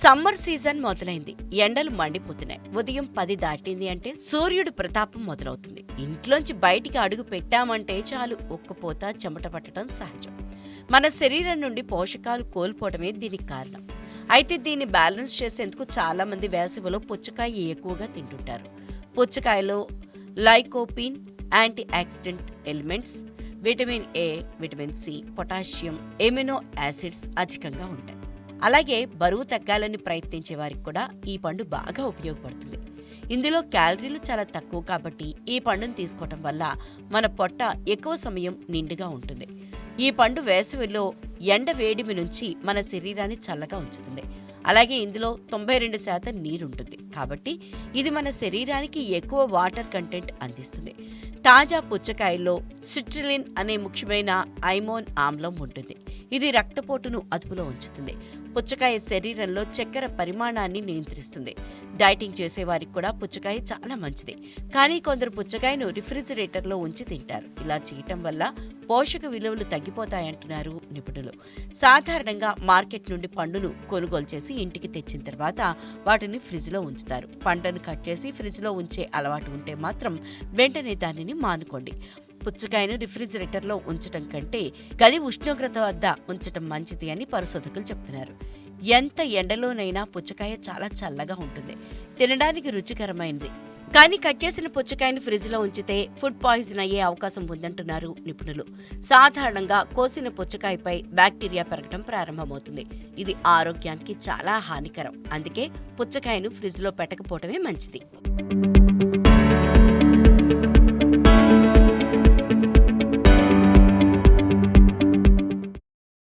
Summer season మొదలైంది. ఎండలు మండిపోతున్నాయి. ఉదయం పది దాటింది అంటే సూర్యుడు ప్రతాపం మొదలవుతుంది. ఇంట్లోంచి బయటికి అడుగు పెట్టామంటే చాలు ఒక్కపోత చెమట పట్టడం సహజం. మన శరీరం నుండి పోషకాలు కోల్పోవడమే దీనికి కారణం. అయితే దీన్ని బ్యాలెన్స్ చేసేందుకు చాలా మంది వేసవిలో పుచ్చకాయ ఎక్కువగా తింటుంటారు. పుచ్చకాయలో lycopene antioxidant elements vitamin A vitamin C potassium amino acids అధికంగా ఉంటాయి. అలాగే బరువు తగ్గాలని ప్రయత్నించే వారికి కూడా ఈ పండు బాగా ఉపయోగపడుతుంది. ఇందులో క్యాలరీలు చాలా తక్కువ కాబట్టి ఈ పండును తీసుకోవటం వల్ల మన పొట్ట ఎక్కువ సమయం నిండుగా ఉంటుంది. ఈ పండు వేసవిలో ఎండ వేడిమి నుంచి మన శరీరాన్ని చల్లగా ఉంచుతుంది. అలాగే ఇందులో తొంభై రెండు శాతం నీరుంటుంది. కాబట్టి ఇది మన శరీరానికి ఎక్కువ వాటర్ కంటెంట్ అందిస్తుంది. తాజా పుచ్చకాయల్లో సిట్రిలిన్ అనే ముఖ్యమైన ఐమోన్ ఆమ్లం ఉంటుంది. ఇది రక్తపోటును అదుపులో ఉంచుతుంది. పుచ్చకాయ శరీరంలో చక్కెర పరిమాణాన్ని నియంత్రిస్తుంది. డైటింగ్ చేసేవారికి కూడా పుచ్చకాయ చాలా మంచిది. కానీ కొందరు పుచ్చకాయను రిఫ్రిజిరేటర్లో ఉంచి తింటారు. ఇలా చేయటం వల్ల పోషక విలువలు తగ్గిపోతాయంటున్నారు నిపుణులు. సాధారణంగా మార్కెట్ నుండి పండును కొనుగోలు చేసి ఇంటికి తెచ్చిన తర్వాత వాటిని ఫ్రిడ్జ్లో ఉంచుతారు. పంటను కట్ చేసి ఫ్రిడ్జ్లో ఉంచే అలవాటు ఉంటే మాత్రం వెంటనే దానిని మానుకోండి. పుచ్చకాయను రిఫ్రిజిరేటర్లో ఉంచటం కంటే గది ఉష్ణోగ్రత వద్ద ఉంచటం మంచిది అని పరిశోధకులు చెప్తున్నారు. ఎంత ఎండలోనైనా పుచ్చకాయ చాలా చల్లగా ఉంటుంది. తినడానికి రుచికరమైనది. కానీ కట్ చేసిన పుచ్చకాయని ఫ్రిడ్జ్లో ఉంచితే ఫుడ్ పాయిజన్ అయ్యే అవకాశం ఉందంటున్నారు నిపుణులు. సాధారణంగా కోసిన పుచ్చకాయపై బ్యాక్టీరియా పెరగడం ప్రారంభమవుతుంది. ఇది ఆరోగ్యానికి చాలా హానికరం. అందుకే పుచ్చకాయను ఫ్రిడ్జ్లో పెట్టకపోవటమే మంచిది.